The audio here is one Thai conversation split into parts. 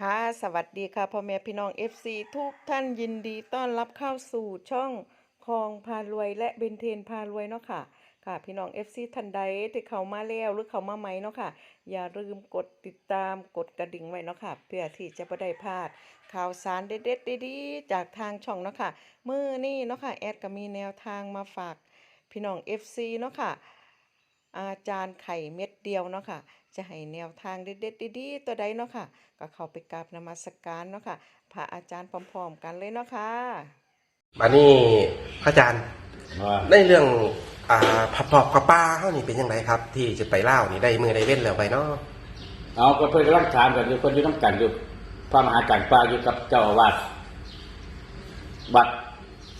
ค่ะสวัสดีค่ะพ่อแม่พี่น้อง FC ทุกท่านยินดีต้อนรับเข้าสู่ช่องคลองพารวยและเบนเทนพารวยเนาะค่ะค่ะพี่น้อง FC ท่านใดที่เขามาแล้วหรือเขามาใหมเนาะค่ะ อย่าลืมกดติดตามกดกระดิ่งไว้เนาะค่ะ เพื่อที่จะไม่ได้พลาด ข่าวสารเด็ดๆดีๆจากทางช่องเนาะค่ะมือนี้เนาะค่ะแอดก็มีแนวทางมาฝากพี่น้อง FC เนาะค่ะอาจารย์ไข่เม็ดเดียวเนาะค่ะ จะให้แนวทางเด็ดๆดีๆตัวใดเนาะค่ะ ก็เข้าไปกราบนมัสการเนาะค่ะพระอาจารย์พร้อมๆกันเลยเนาะค่ะอันนี้พระอาจารย์ว่าในเรื่องอ่าผับปอบกับป้าเท่านี่เป็นยังไงครับ ที่จะไปเล่าวนี่ได้มือได้เว้นแล้วไปเนาะเอาก็เพื่อนกำลังถามกันอยู่คนอยู่น้ำกันอยู่พระมหาการป้าอยู่กับเจ้าอาวาสวัด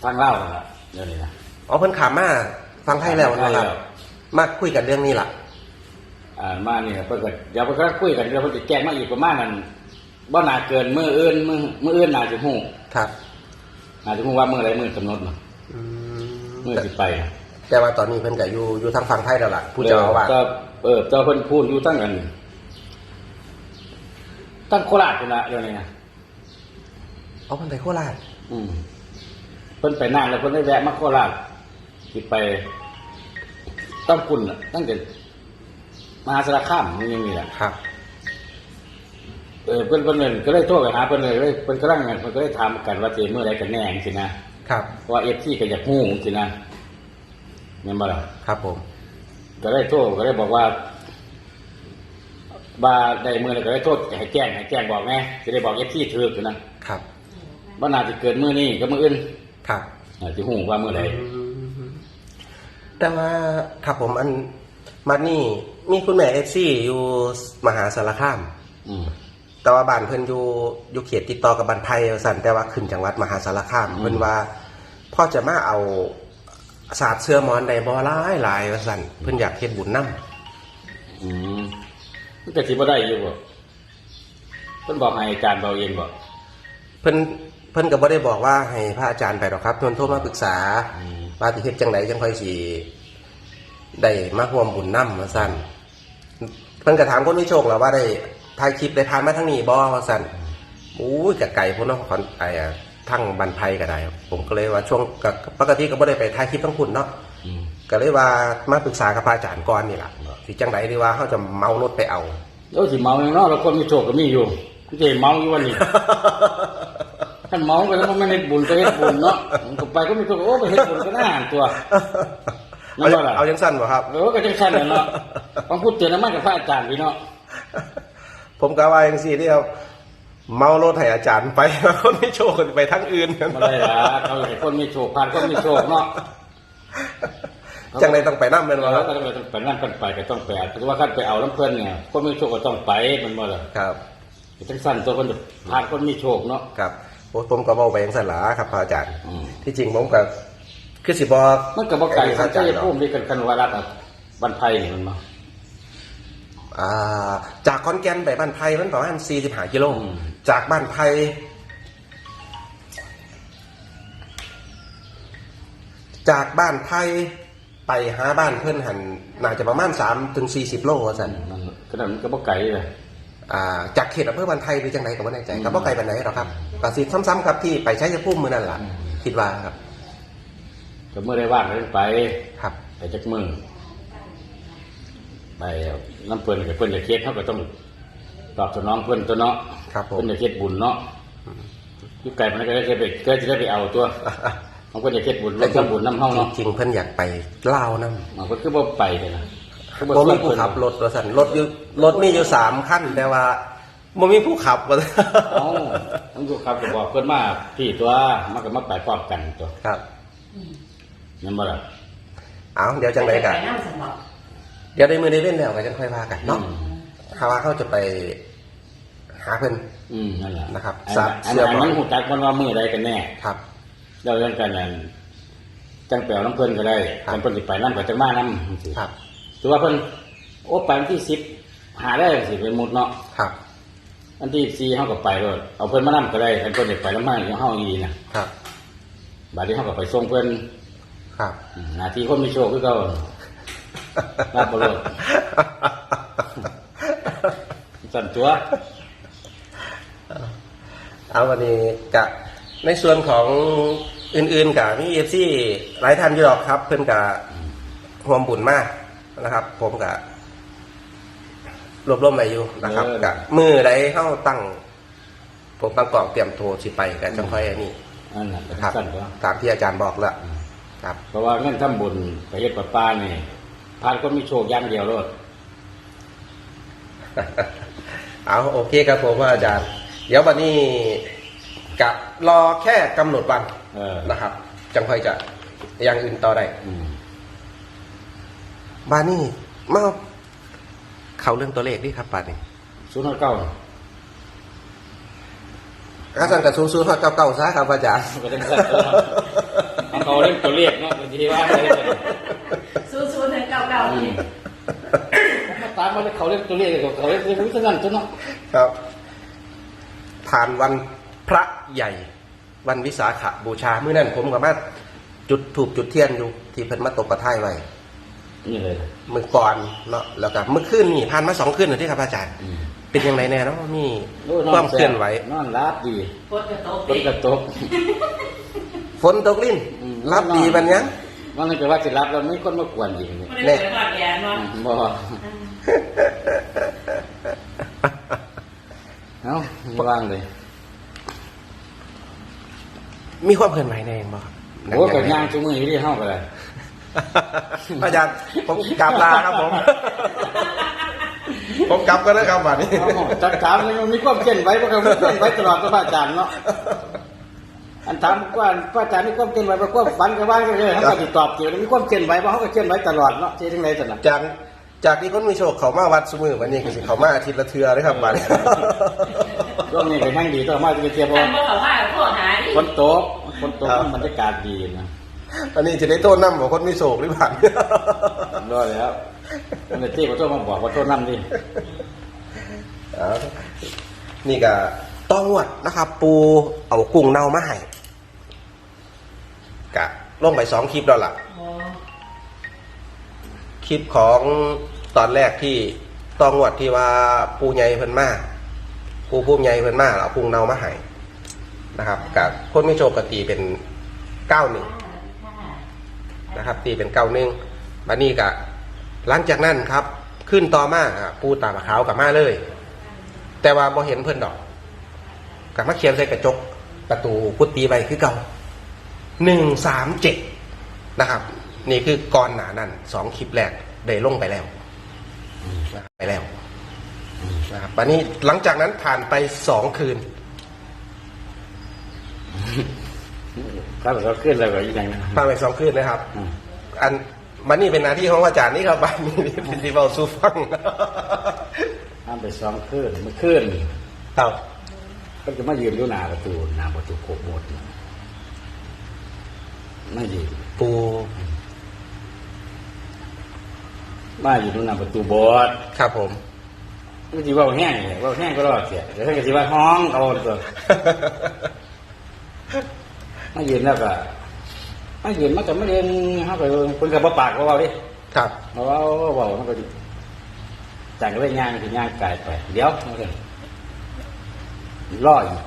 ทางเล่านั่นล่ะเดี๋ยวนี้นะ อ๋อเพิ่นขามมาฟังไทยแล้วนะครับฟังไทยแล้วมาคุยกันเรื่องนี้ล่ะ อ่ามานี่เพื่อนก็เดี๋ยวเพื่อนก็คุยกันเดี๋ยวเพื่อนจะแจ้งมาอีกประมาณนั้นบ่น่าเกินมืออื่นมือมืออื่นน่าจะหูครับน่าจะหูว่ามืออะไรมือกำหนดเนาะอืมมือแต่สิไปนะแต่ว่าตอนนี้เพิ่นก็อยู่อยู่ทางฝั่งไทยแล้วล่ะผู้เจ้าอาวาสก็เออเจ้าเพิ่นพูดอยู่ตั้งกันตั้งโคราชกันละเดี๋ยวนี้นะเอาเพิ่นไปโคราชอืมเพิ่นไปนานแล้วเพิ่นได้แวะมาโคราชสิไปต้องคุณน่ะตั้งแต่ มหาสารคามมันยังมีแหละครับ เออเพิ่นเพิ่นเอิ้นก็เลยโทรไปหาเพิ่นเลยเลยเพิ่นก็ร่างงานเพิ่นก็เลยถามกันว่าสิเมื่อไรกันแน่จังซี่นะครับเพราะว่า FT ก็อยากฮู้จังซี่นะแม่นบ่ล่ะครับผม ก็เลยโทรก็เลยบอกว่าว่าได้มื้อแล้วก็เลยโทษให้แจ้งให้แจ้งบอกแม่สิได้บอก FT ถูกนะครับบ่น่าจะเกิดมื้อนี้ก็มื้ออื่นครับน่าสิฮู้ว่ามื้อใดแต่ว่าครับผมอันมานี่ มีคุณแม่เอฟซีอยู่มหาสารคาม อืม แต่ว่าบ้านเพิ่นอยู่อยู่เขตติดต่อกับบ้านไผ่สั่นแต่ว่าขึ้นจังหวัดมหาสารคามอืมเพิ่นว่าพ่อจะมาเอาศาสตร์เสื้อหมอนใดบ่หลายหลายว่าสั่นเพิ่นอยากเฮ็ดบุญนํอืมมันก็สิบ่ได้อยู่บ่เพิ่นบอกให้อาจารย์เบาเองบ่เพิ่นเพิ่นก็บ่ได้บอกว่าให้พระอาจารย์ไปหรอกครับเพิ่นโทรมาปรึกษาอืมว่าสิเฮ็ดจังไดจังค่อยสิได้มาร่วมบุญนํว่าสั่นเพิ่นก็ถามคนมีโชคแล้วว่าได้ถ่ายคลิปได้ผ่านมาทางนี้บ่ว่าสั่นอู้ยกะไก่พวกน้องขอนไอ้อะทั้งบันไพก็ได้ครับผมก็เลยว่าช่วงกับปกติก็ไม่ได้ไปถ่ายคลิปทั้งคุณเนาะอืมก็เลยว่ามาปรึกษากับพระอาจารย์ก่อนนี่แหละสิจังไดดีว่าเขาจะเมารถไปเอาแล้วสิเมาอย่างเนาะแล้วคนมีโชคก็มีอยู่กูจะให้เมาอยู่วันนี้ท่านเมาไปแล้วมันไม่เฮ็ดบุญก็เฮ็ดบุญเนาะมันก็ไปก็มีโชคโอ้ไปเฮ็ดบุญก็น่าอ่านตัวนั่เอานว่าล่ะเอายังสั้นบ่ครับเออก็จังซั่นน่ะเนาะ ต้องพูดเตือนน้ำมันกับพระอาจารย์พี่เนาะผมก็ว่าอย่างสี่ที่ครับ เมารถให้อาจารย์ไปคนไม่โชว์คนไปทั้งอื่นบ่ได้ล่ะเขาให้คนมีโชคผ่านคนมีโชคเนาะจังไดต้องไปนั่เป็นเราว่าก็ต้องไปนั่นกันไปก็ต้องไปแต่ว่าคันไปเอาน้ำเพิ่นเนี่ยคนมีโชคก็ต้องไปมันบ่ล่ะครับจังซั่นตัวคนผ่านคนมีโชคเนาะครับผมก็บอกไปอย่างสั้นหลาครับพระอาจารย์อืมที่จริงผมก็คือสิบอกมันก็บ่ไกลพสัระนอาจะจารย์หรอกพุ่มที่กันกันวารัตอะบันไพนี่มันมา อ่าจากขอนแก่นไปบ้านไผ่มันประมาณ45กิโลอืมจากบ้านไผ่จากบ้านไผ่ไปหาบ้านเพื่อนหันน่าจะประมาณ3ถึง40 โลว่าซั่นมันก็นั้นมันก็บ่ไกลเลยอ่าจากเขตอำเภอบ้านไผ่หรือจังไดก็บ่แน่ใจก็บ่ไกลปานไหนหรอกครับก็สิซ้ำๆครับที่ไปใช้ยภูมิมื้อนั่นล่ะคิดว่าครับก็เมื่อได้ว่างก็ต้องไปครับไปจักมือ ไปน้ำเพิ่นกับเพิ่นจะเฮ็ดเขาก็ต้องตอบสนองเพิ่นตัวเนาะครับผมเพิ่นจะเฮ็ดบุญเนาะอยู่ไกลมันก็จะไปก็จะได้ไปเอาตัวของเพิ่นจะเฮ็ดบุญร่วมทำบุญน้ำเฮาเนาะจริงๆเพิ่นอยากไปลาวนํมันก็คือบ่ไปกันนะคือบ่ชวมีนผู้เพิ่นขับรถว่าซั่นรถอยู่รถมีอยู่สามคันแต่ว่าบ่มีผู้ขับว่าซั่นเอ้าต้องดูครับก็บอกเพิ่นมาพี่ตัวมันก็มาไปพร้อมกันตัวครับนั่นบ่ล่ะเอาเดี๋ยวจังไดกัน เดี๋ยวได้มือได้เล่นแล้วก็จะค่อยว่ากันเนาะถ้าว่าเขาจะไปหาเพิ่นอืมนั่นแหละนะครับอันทราบอันเสื้ออันบอลนั้นหูจักมันว่ามือใดกันแน่ครับเราเรื่องกันนั้นจังแปลวน้ำเพิ่นก็ได้ครับจังเพิ่นสิไปน้ำกับจังมาน้ำสิครับถือว่าเพิ่นโอ้ไปวันที่สิบหาได้สิเป็นหมดเนาะครับวันที่สี่เฮาก็ไปเลยเอาเพิ่นมาน้ำก็ได้คันเพิ่นสิไปน้ำมาอย่างเฮาอีนะครับบัดนี้เฮาก็ไปส่งเพิ่นครับอืมหน้าที่คนมีโชคคื อเก่ารับบ่รอดสั่นตัวเอาวันนี้กะในส่วนของอื่นๆกะมีเอฟซีหลายท่านอยู่หรอกครับ เพื่อนกะรวมบุญมากนะครับ ผมกะรวบรวมมาอยู่นะครับกะมือใดเข้าตั้ง ผมตั้งกล่องเตรียมโทรสิไปกันจังค่อยอันนี้อันนั้นนะครับสั้นก็ตามที่อาจารย์บอกแล้วครับ เพราะว่าเงินทำบุญไปเฮ็ดประปานี่ พานก็มีโชคอย่างเดียวโลดเอาโอเคครับผมว่าอาจารย์ เดี๋ยววันนี้กะรอแค่กำหนดวันเออนะครับ จังค่อยจะอย่างอื่นต่อได้อืมบานี่มาเข้าเรื่องตัวเลขดิครับบานี่ศูนย์ห้าเก้าอาจารย์กับซูซูฮอดเก้าเก้าซะครับอาจารย์ก็ต้องสั่นตัวเอาเขาเล่นตัวเลขเนาะบางทีว่าอะไรเนี่ย สู้ๆถึงเก่าๆนี่ มาตามมาเลยเขาเล่นตัวเลขกับเขาเล่นตัวเลขสั้นตัวเนาะครับ ผ่านวันพระใหญ่ วันวิสาขบูชาเมื่อนั้นผมกับมาจุดถูกจุดเทียนอยู่ ที่เพิ่นมาตกกระท่ายไว้นี่เลยเมื่อก่อนเนาะแล้วก็เมื่อคืนนี่ผ่านมาสองคืนแล้วที่ครับอาจารย์อืมเป็นยังไงแน่เนาะมีโอ้นความเคลื่อนไหวนอนรับดีกดกระโต๊ะต้นกระตกฝนตกลิ้นอืมรับดีบันยังว่ามันจะว่าสิรับแล้วมีคนมากวนยิงเนี่ยไม่ได้เปิดบาดแย่ เนาะบ่เอ้าไม่ว่างเลยมีความเคลื่อนไหวแน่เองบ่ครับโอ้กับย่างจุมืออยู่ที่ห้องกันเลยอาจารย์ผมกลับลาครับผม ผมกลับกันแล้วครับบัดนี้จัดถามมันมีความเคลื่อนไหวเพราะเขามีเคลื่อนไหวตลอดตัวพระอาจารย์เนาะอันถามว่าพระอาจารย์มีความเคลื่อนไหวเพราะความฝันกับว่างก็เลยเขาก็ติดตอบเกี่ยวมีความเคลื่อนไหวเพราะเขาก็เคลื่อนไหวตลอดเนาะที่ทั้งไหนสนะจาก จากที่คนมีโชคเขามาวัดสมือวันนี้ก็สิเขามาอาทิตย์ละเทือเลยครับบัดนี้ ช่วงนี้ก็ยังดีต้องมาจะเทียบเพท่าราะนบอกเขาว่าโทษหาดิฝนตกฝนตกบรรยากาศดีนะอันนี้จะได้โทษน้ำของคนมีโศกหรือเปล่า รอแล้วมันเลยที่ขอโทษมาบอกขอโทษน้ำดิเอานี่ก็ต้องวดนะครับ ปูเอากุ้งเน่ามาให้กะลงไปสองคลิปแล้วล่ะโอ้ คลิปของตอนแรกที่ต้องวดที่ว่าปูใหญ่เพิ่นมาปูผู้ใหญ่เพิ่นมาเอากุ้งเนามาให้นะครับกับคนไม่โชคกตีเป็นเก้าหนึ่งนะครับ ตีเป็นเก้าหนึ่งบันนี้กะหลังจากนั้นครับ ขึ้นต่อมาปูตาบะขาวกับมาเลย แต่ว่าพอเห็นเพิ่นดอกกับมาเขียนใส่กระจกประตูกุฏิไว้คือเก่าหนึ่งสามเจ็ดนะครับ นี่คือก่อนหนานั้นสองคลิปแรกได้ลงไปแล้วนะครับไปแล้วนะครับวันนี้หลังจากนั้นผ่านไปสองคืนครับเราขึ้นแล้วก็อีกอย่างนะผ่านไปสองคืนนะครับอืมอันมันนี่เป็นหน้าที่ของอาจารย์นี่ครับบ้านนี้เป็นที่เบาสู้ฟังห้ามไปซ้อมขึ้นมันขึ้นครับก็จะมายืนอยู่หน้าประตูหน้าประตูโคบหมดไม่ยืนปู มาอยู่ตรงหน้าประตูโบสถ์ครับผมก็จีว่าแห้งเลยว่าแห้งก็รอดเสียเดี๋ยวท่านก็จีว่าห้องเอาตัวมายืนแล้วก็มายืนมาแต่ไม่เรียนเขาไปคนกับปากก็ว่าดิครับเพราะว่าว่ามันก็จากก็เลยย่างคือย่างกายไป เดี๋ยวมาเลยล่ออีก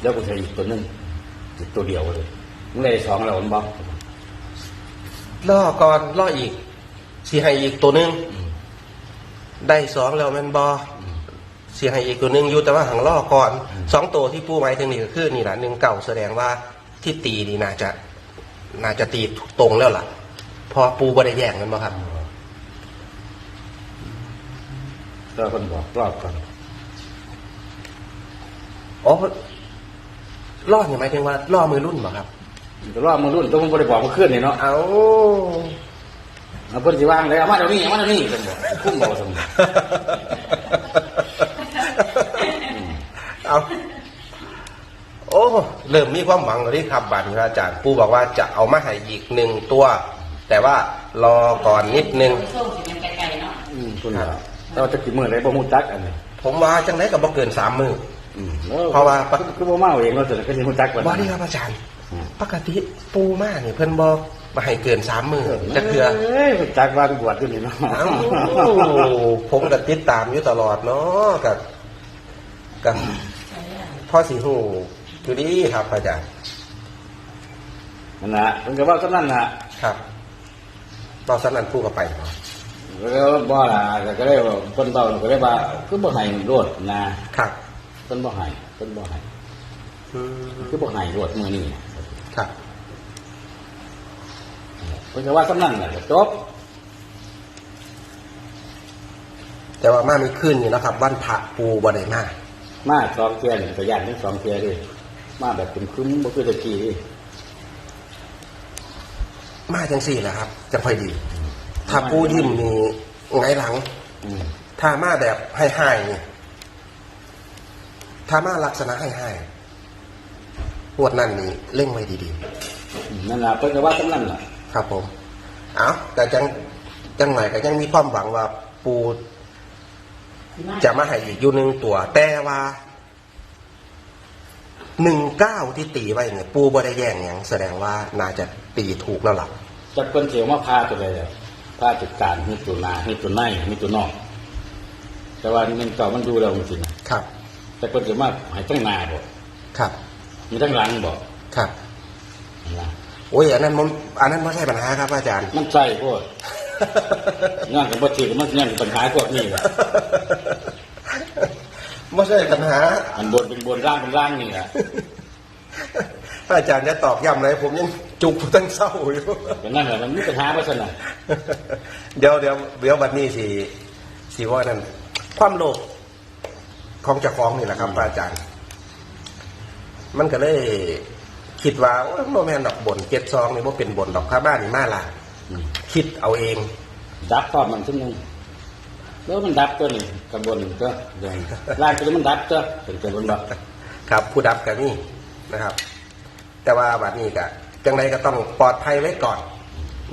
เดี๋ยวกูจะอีกตัวหนึงอีกตัวเดียวเลยมันเลยสองแล้วมันบอกล่อก่อนล่ออีก สีให้อีกตัวหนึงได้สองแล้วแมันบอสีให้อีกตัวหนึงอยู่แต่ว่าหังล่อก่อนสองตัวที่ปูไม้ถึงนี่ก็คือนี่แหละหนึ่งเก่าแสดงว่าที่ตีนี่น่าจะ น่าจะตีตรงแล้วล่ะพอปูบ่ได้แย่งกันบ่ครับก็คนบอกรอบก่อนอ๋อล่อเนี่ยหมายถึงว่าล่อมือรุ่นบ่ครับแต่รอบมือรุ่นต้องบริบอกมาขึ้นนี่เนาะเอา เอาเพิ่นสิว่างเลยเอามาเดี๋ยวนี้เอามาเดี๋ยวนี้เป็นบอกคุ้มบอกสมเอาโอ้เริ่มมีความหวังแล้วที่ครับบัตรอาจารย์ปูบอกว่าจะเอามาให้อีกหนึ่งตัว แต่ว่ารอก่อนนิดนึงส้มสิยังไกลๆเนาะอืมคุณว่าเราจะกี่มือเลยบ่ฮู้จักอันนี้ผมว่าจังไดกับบ่เกินสามมือ อืมเพราะว่า คือบ่มาเอาเองเราจะก็สิฮู้จักว่าบ่ได้ครับอาจารย์ ปกติปูมากเนี่ยเพิ่นบอก มาให้เกินสามมือจะเถื่อเอ้ยฮู้จักว่าบวชอยู่นี่เนาะเอ้าผมก็ติดตามอยู่ตลอดเนาะกับกับพ่อสีหูอยู่ดีครับอาจารย์นั่นนะมันก็ว่าก็นั่นน่ะครับตอนสนั้นพูดกับไปเนาะแล้วบ่ล่ะก็เลยว่าคนเบาก็เลยว่าคือบ่ให้รวดนะครับเพิ่นบ่ให้เพิ่นบ่ให้อืมคือบ่ให้รวดมื้อนี้ครับ เพิ่นก็ว่าสำนั่นแหละก็จบแต่ว่ามามีขึ้นอยู่นะครับ วันพระปูบ่ได้มามาสองเที่ยนี่ก็ย่านทั้งสองเที่ยเด้มาแบบคึมๆบ่คือตะกี้เดิมาจังสี่แหละครับจะค่อยดี ถ้าปูยิ้มมีไงหลัง อืมถ้ามาแบบให้ให้นี่ถ้ามาลักษณะให้ให้ปวดนั่นนี่เล่งไว้ดีนั่นล่ะเพิ่นก็ว่าสำนั่นล่ะๆ ครับผม เอาแต่จังจังไหนก็ยังมีความหวังว่าปูจะมาให้อีกอยู่หนึ่งตัว แต่ว่าหนึ่งเก้าที่ตีไว้เนี่ยปูบ่ได้แย่งอย่างแสดงว่าน่าจะตีถูกแล้วล่ะจักเพิ่นสิเอามาพาตัวใดแล้วพาจัดการมีตัวหน้ามีตัวในมีตัวนอก แต่ว่านี่มันเก่ามันดูแล้วจริงๆนะครับ แต่เพิ่นสิมาให้ทั้งหน้าบ่ครับ มีทั้งหลังบ่ครับนั่นล่ะ โอ้ยอันนั้นมันอันนั้นไม่ใช่ปัญหาครับอาจารย์ มันใจโพดงานกับบ่ถือมันงานกับปัญหาพวกนี้แหละไม่ใช่ปัญหาอันบนเป็นบนร่างเป็นร่างนี่แหละถ้าอาจารย์จะตอกย้ำอะไรผมยังจุกตั้งเศร้าอยู่แต่นั่นแหละมันมีปัญหาว่าซั่นน่ะเดี๋ยวเดี๋ยวเดี๋ยวบัดนี้สิสิว่านั่นความโลภของเจ้าของนี่แหละครับพระอาจารย์ มันก็เลย คิดว่าโอ้ยโมแมนดอกบนเจ็ดซองนี่ว่าเป็นบนดอกข้าบ้านนี่มาละอืมคิดเอาเอง ดับตอบมันซึ่งนึงแล้วมันดับตัวนี่กระบวนก็เดินร่างตัวนี้มันดับตัวเป็นกระบวนบ่ครับ ผู้ดับกันนี่นะครับ แต่ว่าบัดนี้ก็จังไรก็ต้องปลอดภัยไว้ก่อน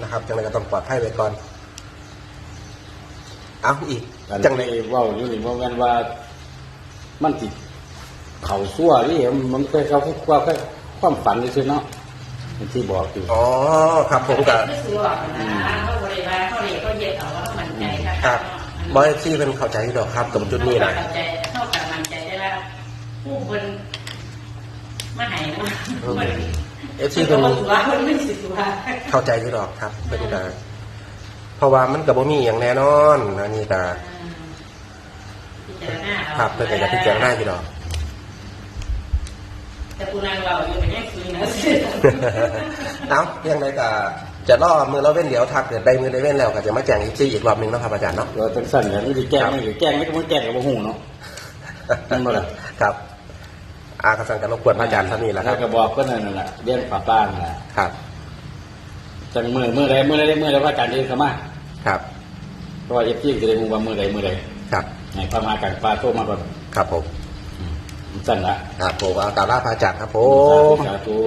นะครับจังไรก็ต้องปลอดภัยไว้ก่อนเอาอีกจัจังงเลไรยว่าอยู่นี่ว่าแม่นว่า มันติดเข่าซั่วนี่มันเคยเขาว่าแค่ ความฝันซื่อๆเนาะที่บอกอยู่อ๋อครับผมกับก็ซื้อออกนะเขาบริวารเขาเรียกเขาเย็ดเอาว่ามันใจครับครับบอยซี่เป็นเข้าใจดอกครับตรงจุดนี้นะเข้าใจเท่ากับมันใจได้แล้วผู้คนมาหายนะมันเอฟซีเป็นตัวคนไม่สิตัวเข้าใจอยู่ดอกครับเป็นกาเพราะว่ามันกับบ่มีอย่างแน่นอนอันนี้ก็พิจารณาครับเพื่อนก็จะพิจารณาอยู่ดอก แต่ปูนางเราอยู่เป็นแค่คืนนะเอายังไงก็จะล่อมือเราเว้นเดี๋ยวทักเดี๋ยวได้มือได้เว้นแล้วก็จะมาแจ้งอีกซีอีกรอบหนึ่งเนาะครับอาจารย์เนาะเราจังสั่นอย่างนี้ที่แกล้งไม่หรือแกล้งไม่ก็มันแกล้งกับบ่ฮู้เนาะนั่นบ่ล่ะครับอากระสังกันรบกวนพระอาจารย์ท่านนี้แหละคแล้รัวบก็บอกก็นั่นแหละเรียนฝาบ้านน่ะครับ จังมือมือใดมือใดมือใดว่าการเดินเข้ามาครับ เพราะว่าเอฟซีจะได้รู้ว่ามือใดมือใดครับไหนพามากันปลาโทรมาก่อนครับผมอืม สั่นละครับผมเอาตามล่าพระอาจารย์ครับผม สาธุ